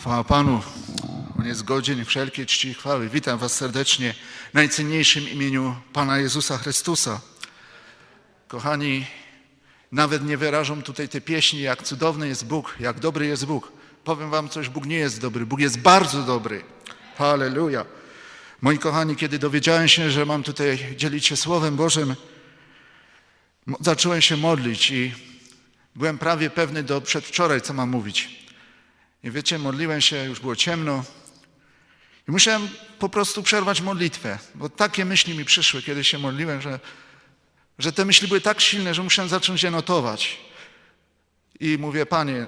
Chwała Panu. On jest godzien wszelkiej czci i chwały. Witam Was serdecznie w najcenniejszym imieniu Pana Jezusa Chrystusa. Kochani, nawet nie wyrażą tutaj te pieśni, jak cudowny jest Bóg, jak dobry jest Bóg. Powiem Wam coś, Bóg nie jest dobry, Bóg jest bardzo dobry. Halleluja. Moi kochani, kiedy dowiedziałem się, że mam tutaj dzielić się Słowem Bożym, zacząłem się modlić i byłem prawie pewny do przedwczoraj, co mam mówić. I wiecie, modliłem się, już było ciemno i musiałem po prostu przerwać modlitwę, bo takie myśli mi przyszły, kiedy się modliłem, że, że te myśli były tak silne, że musiałem zacząć je notować. I mówię, Panie,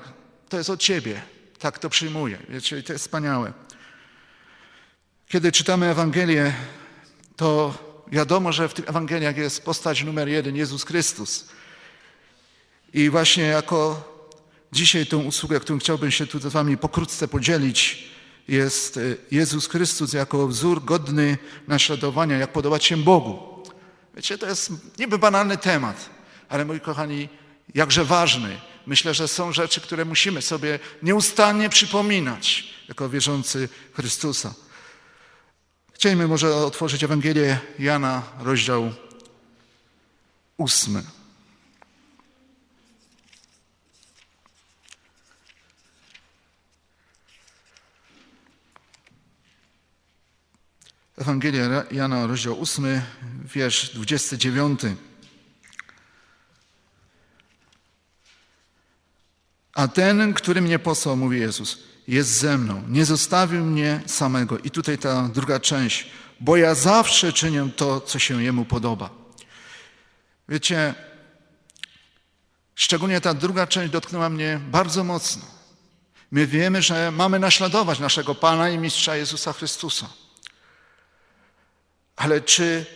to jest od Ciebie, tak to przyjmuję, wiecie, to jest wspaniałe. Kiedy czytamy Ewangelię, to wiadomo, że w tych Ewangeliach jest postać numer jeden, Jezus Chrystus. I właśnie jako dzisiaj tą usługę, którą chciałbym się tu z Wami pokrótce podzielić, jest y, Jezus Chrystus jako wzór godny naśladowania, jak podobać się Bogu. Wiecie, to jest niby banalny temat, ale moi kochani, jakże ważny. Myślę, że są rzeczy, które musimy sobie nieustannie przypominać jako wierzący Chrystusa. Chcielibyśmy może otworzyć Ewangelię Jana, rozdział ósmy. Ewangelia Jana, rozdział 8, wiersz 29. A ten, który mnie posłał, mówi Jezus, jest ze mną, nie zostawił mnie samego. I tutaj ta druga część, bo ja zawsze czynię to, co się Jemu podoba. Wiecie, szczególnie ta druga część dotknęła mnie bardzo mocno. My wiemy, że mamy naśladować naszego Pana i Mistrza Jezusa Chrystusa. Ale czy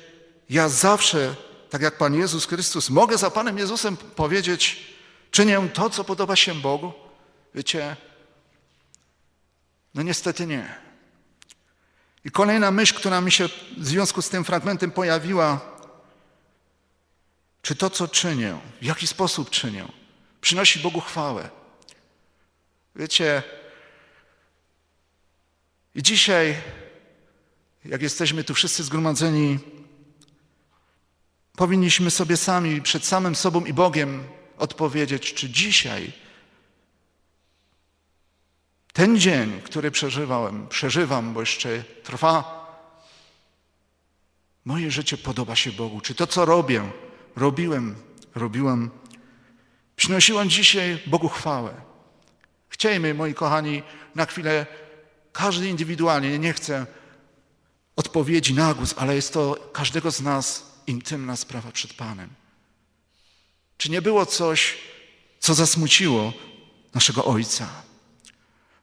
ja zawsze, tak jak Pan Jezus Chrystus, mogę za Panem Jezusem powiedzieć, czynię to, co podoba się Bogu? Wiecie, no niestety nie. I kolejna myśl, która mi się w związku z tym fragmentem pojawiła, czy to, co czynię, w jaki sposób czynię, przynosi Bogu chwałę. Wiecie, i dzisiaj jak jesteśmy tu wszyscy zgromadzeni, powinniśmy sobie sami przed samym sobą i Bogiem odpowiedzieć, czy dzisiaj ten dzień, który przeżywałem, przeżywam, bo jeszcze trwa, moje życie podoba się Bogu. Czy to, co robię, robiłem, robiłam, przynosiłem dzisiaj Bogu chwałę. Chciejmy, moi kochani, na chwilę, każdy indywidualnie, nie chcę odpowiedzi na głos, ale jest to każdego z nas intymna sprawa przed Panem. Czy nie było coś, co zasmuciło naszego Ojca?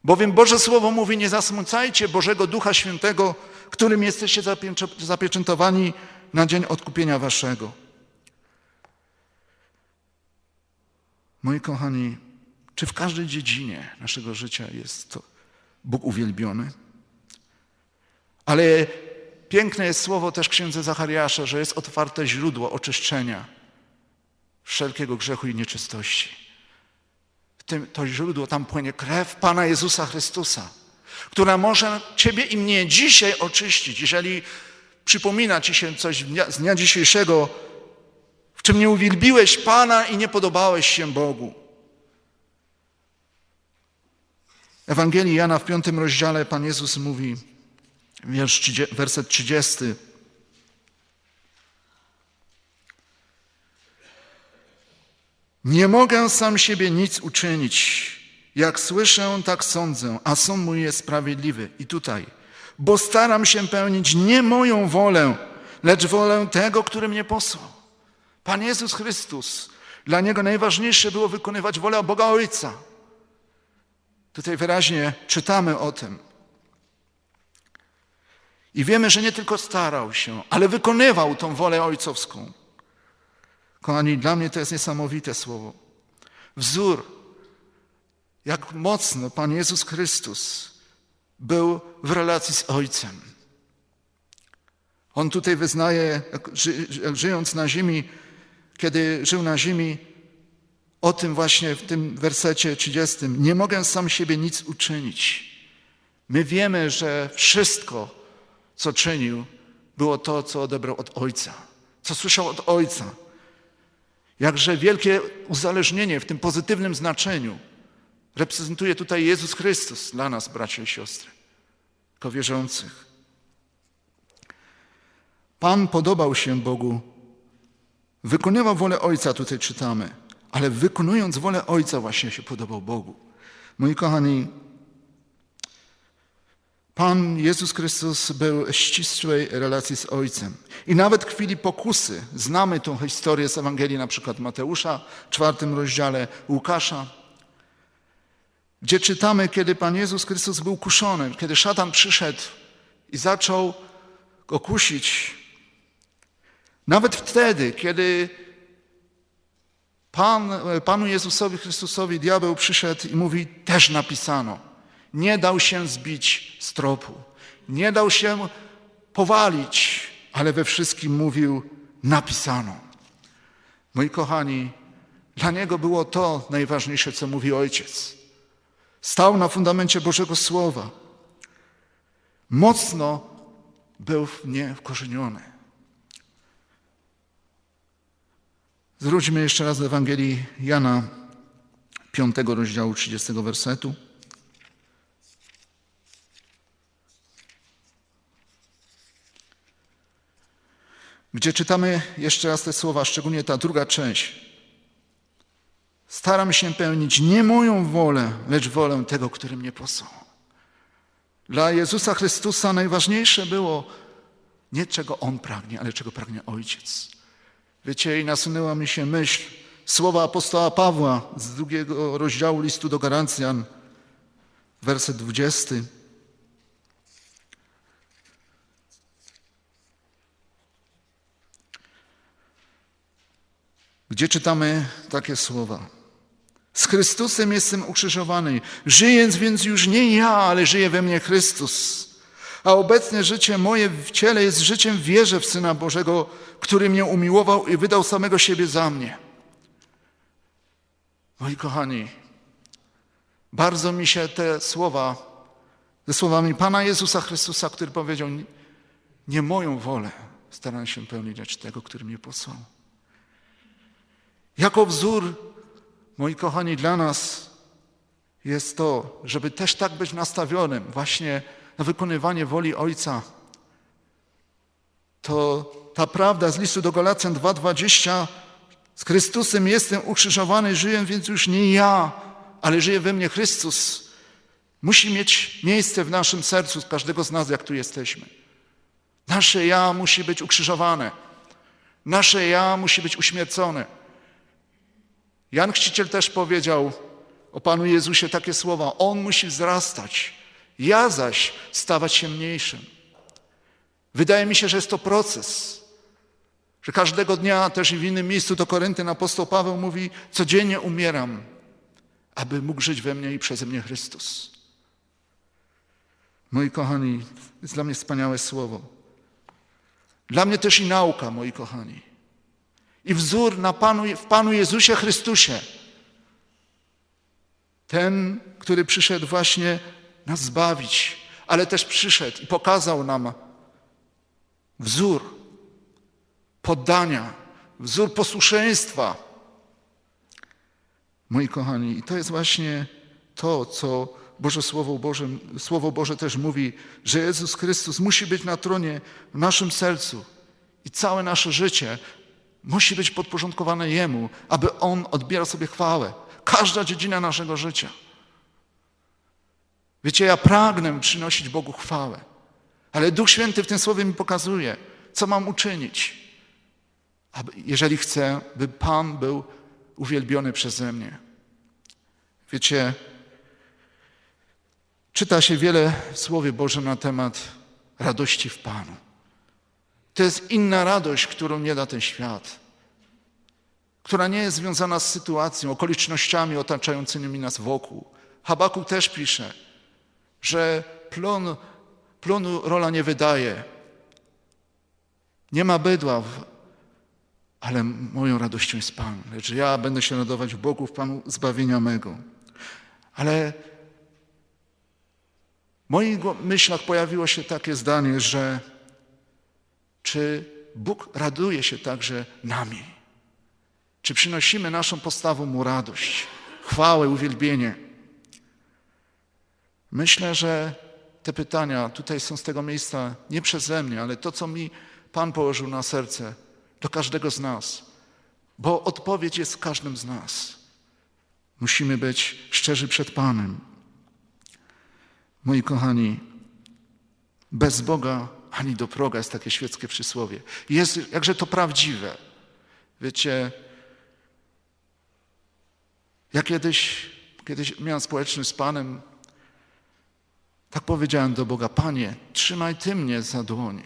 Bowiem Boże Słowo mówi, nie zasmucajcie Bożego Ducha Świętego, którym jesteście zapieczę- zapieczętowani na dzień odkupienia waszego. Moi kochani, czy w każdej dziedzinie naszego życia jest to Bóg uwielbiony? Ale piękne jest słowo też księdze Zachariasza, że jest otwarte źródło oczyszczenia wszelkiego grzechu i nieczystości. W tym, to źródło tam płynie krew Pana Jezusa Chrystusa, która może Ciebie i mnie dzisiaj oczyścić. Jeżeli przypomina Ci się coś z dnia dzisiejszego, w czym nie uwielbiłeś Pana i nie podobałeś się Bogu. Ewangelii Jana w piątym rozdziale Pan Jezus mówi, wiersz, werset 30. Nie mogę sam siebie nic uczynić. Jak słyszę, tak sądzę, a sąd mój jest sprawiedliwy. I tutaj, bo staram się pełnić nie moją wolę, lecz wolę tego, który mnie posłał. Pan Jezus Chrystus. Dla Niego najważniejsze było wykonywać wolę Boga Ojca. Tutaj wyraźnie czytamy o tym. I wiemy, że nie tylko starał się, ale wykonywał tą wolę ojcowską. Kochani, dla mnie to jest niesamowite słowo. Wzór, jak mocno Pan Jezus Chrystus był w relacji z Ojcem. On tutaj wyznaje, żyjąc na ziemi, kiedy żył na ziemi, o tym właśnie w tym wersecie 30. Nie mogę sam siebie nic uczynić. My wiemy, że wszystko, co czynił, było to, co odebrał od Ojca, co słyszał od Ojca. Jakże wielkie uzależnienie w tym pozytywnym znaczeniu reprezentuje tutaj Jezus Chrystus dla nas, bracia i siostry, jako wierzących. Pan podobał się Bogu, wykonywał wolę Ojca, tutaj czytamy, ale wykonując wolę Ojca właśnie się podobał Bogu. Moi kochani, Pan Jezus Chrystus był w ścisłej relacji z Ojcem. I nawet w chwili pokusy, znamy tą historię z Ewangelii na przykład Mateusza, czwartym rozdziale Łukasza, gdzie czytamy, kiedy Pan Jezus Chrystus był kuszony, kiedy szatan przyszedł i zaczął go kusić. Nawet wtedy, kiedy Pan, Panu Jezusowi Chrystusowi diabeł przyszedł i mówi, też napisano, nie dał się zbić z tropu, nie dał się powalić, ale we wszystkim mówił, napisano. Moi kochani, dla niego było to najważniejsze, co mówi ojciec. Stał na fundamencie Bożego Słowa. Mocno był w nie wkorzeniony. Zwróćmy jeszcze raz do Ewangelii Jana 5 rozdziału 30 wersetu. Gdzie czytamy jeszcze raz te słowa, szczególnie ta druga część. Staram się pełnić nie moją wolę, lecz wolę tego, który mnie posłał. Dla Jezusa Chrystusa najważniejsze było nie czego On pragnie, ale czego pragnie Ojciec. Wiecie, i nasunęła mi się myśl słowa apostoła Pawła z drugiego rozdziału listu do Garancjan, werset 20. Gdzie czytamy takie słowa. Z Chrystusem jestem ukrzyżowany. Żyjąc więc już nie ja, ale żyje we mnie Chrystus. A obecne życie moje w ciele jest życiem wierze w Syna Bożego, który mnie umiłował i wydał samego siebie za mnie. Moi kochani, bardzo mi się te słowa, ze słowami Pana Jezusa Chrystusa, który powiedział, nie moją wolę staram się pełnić, lecz tego, który mnie posłał. Jako wzór, moi kochani, dla nas jest to, żeby też tak być nastawionym właśnie na wykonywanie woli Ojca. To ta prawda z listu do Galacjan 2:20 z Chrystusem jestem ukrzyżowany, żyję więc już nie ja, ale żyje we mnie Chrystus. Musi mieć miejsce w naszym sercu, z każdego z nas, jak tu jesteśmy. Nasze ja musi być ukrzyżowane. Nasze ja musi być uśmiercone. Jan Chrzciciel też powiedział o Panu Jezusie takie słowa: On musi wzrastać, ja zaś stawać się mniejszym. Wydaje mi się, że jest to proces, że każdego dnia też i w innym miejscu do Korynty apostoł Paweł mówi: Codziennie umieram, aby mógł żyć we mnie i przeze mnie Chrystus. Moi kochani, jest dla mnie wspaniałe słowo. Dla mnie też i nauka, moi kochani i wzór na Panu, w Panu Jezusie Chrystusie. Ten, który przyszedł właśnie nas zbawić, ale też przyszedł i pokazał nam wzór poddania, wzór posłuszeństwa. Moi kochani, i to jest właśnie to, co Boże Słowo Boże, Słowo Boże też mówi, że Jezus Chrystus musi być na tronie w naszym sercu i całe nasze życie musi być podporządkowane Jemu, aby On odbierał sobie chwałę. Każda dziedzina naszego życia. Wiecie, ja pragnę przynosić Bogu chwałę, ale Duch Święty w tym słowie mi pokazuje, co mam uczynić, aby, jeżeli chcę, by Pan był uwielbiony przeze mnie. Wiecie, czyta się wiele w Słowie Bożym na temat radości w Panu. To jest inna radość, którą nie da ten świat, która nie jest związana z sytuacją, okolicznościami otaczającymi nas wokół. Habakuk też pisze, że plon, plonu rola nie wydaje. Nie ma bydła, ale moją radością jest Pan. Lecz ja będę się radować w Bogu, w Panu zbawienia mego. Ale moich gło- myślach pojawiło się takie zdanie, że czy Bóg raduje się także nami? Czy przynosimy naszą postawą Mu radość, chwałę, uwielbienie? Myślę, że te pytania tutaj są z tego miejsca nie przeze mnie, ale to, co mi Pan położył na serce, do każdego z nas, bo odpowiedź jest w każdym z nas. Musimy być szczerzy przed Panem. Moi kochani, bez Boga ani do proga jest takie świeckie przysłowie. Jest jakże to prawdziwe. Wiecie, ja kiedyś, kiedyś miałem społeczny z Panem, tak powiedziałem do Boga, Panie, trzymaj Ty mnie za dłoń.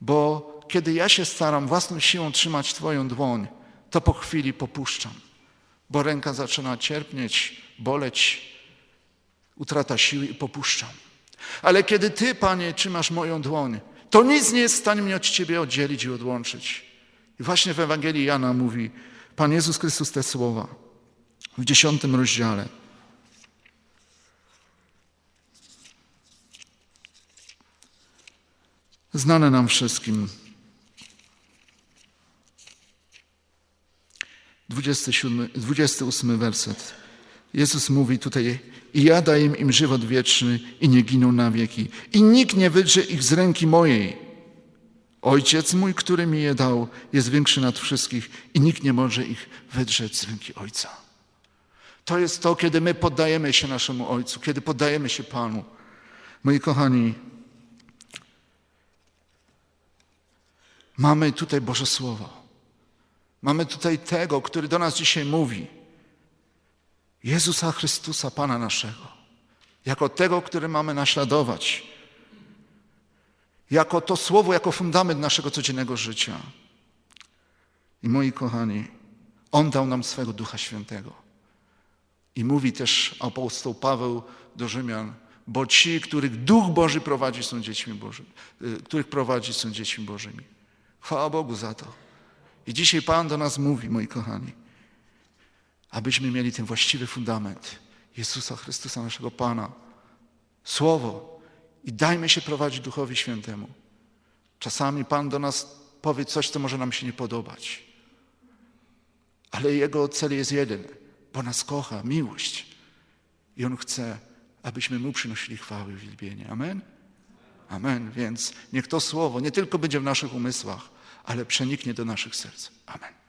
Bo kiedy ja się staram własną siłą trzymać Twoją dłoń, to po chwili popuszczam, bo ręka zaczyna cierpnieć, boleć, utrata siły i popuszczam. Ale kiedy Ty, Panie, trzymasz moją dłoń, to nic nie jest w stanie mnie od Ciebie oddzielić i odłączyć. I właśnie w Ewangelii Jana mówi Pan Jezus Chrystus te słowa w dziesiątym rozdziale. Znane nam wszystkim. 27, 28 werset. Jezus mówi tutaj, i ja daję im żywot wieczny i nie giną na wieki. I nikt nie wydrze ich z ręki mojej. Ojciec mój, który mi je dał, jest większy nad wszystkich i nikt nie może ich wydrzeć z ręki Ojca. To jest to, kiedy my poddajemy się naszemu Ojcu, kiedy poddajemy się Panu. Moi kochani, mamy tutaj Boże Słowo. Mamy tutaj tego, który do nas dzisiaj mówi. Jezusa Chrystusa, Pana naszego. Jako tego, który mamy naśladować. Jako to Słowo, jako fundament naszego codziennego życia. I moi kochani, On dał nam swego Ducha Świętego. I mówi też apostoł Paweł do Rzymian, bo ci, których Duch Boży prowadzi, są dziećmi Bożymi, y, których prowadzi, są dziećmi Bożymi. Chwała Bogu za to. I dzisiaj Pan do nas mówi, moi kochani, abyśmy mieli ten właściwy fundament Jezusa Chrystusa, naszego Pana, Słowo i dajmy się prowadzić Duchowi Świętemu. Czasami Pan do nas powie coś, co może nam się nie podobać, ale Jego cel jest jeden, bo nas kocha, miłość. I On chce, abyśmy Mu przynosili chwałę i uwielbienie. Amen? Amen. Więc niech to Słowo nie tylko będzie w naszych umysłach, ale przeniknie do naszych serc. Amen.